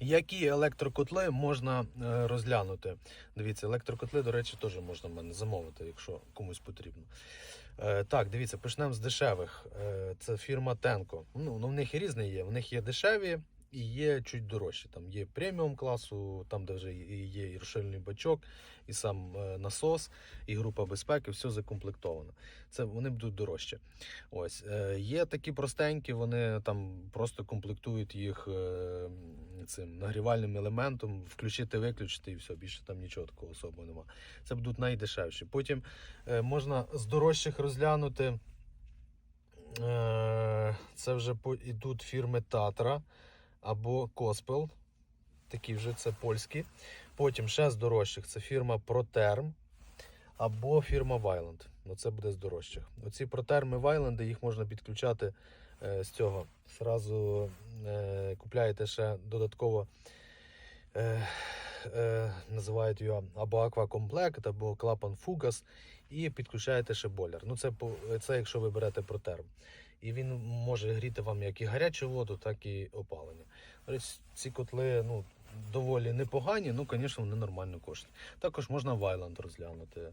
Які електрокотли можна е, розглянути? Дивіться, електрокотли, до речі, теж можна в мене замовити, якщо комусь потрібно. Е, Так, дивіться, почнемо з дешевих. Е, Це фірма Tenko. Ну, ну, в них і різні є. В них є дешеві і є чуть дорожчі. Там є преміум класу, там де вже є і розширений бачок, і сам насос, і група безпеки, все закомплектовано. Це вони будуть дорожчі. Ось є такі простенькі, вони там просто комплектують їх цим нагрівальним елементом, включити, виключити і все. Більше там нічого такого особого нема. Це будуть найдешевші. Потім е, можна з дорожчих розглянути. Е, це вже ідуть фірми Татра або Коспел. Такі вже це польські. Потім ще з дорожчих це фірма Proterm або фірма Вайланд. Ну це буде з дорожчих. Оці протерми Вайленди їх можна підключати е, з цього. Зразу е, купляєте ще додатково. Е, е, називають його або аквакомплект, або клапан фугас, і підключаєте ще бойлер. Ну, це, це якщо ви берете протерм. І він може гріти вам як і гарячу воду, так і опалення. Ці котли ну, доволі непогані, ну, звісно, вони нормально коштують. Також можна Вайланд розглянути.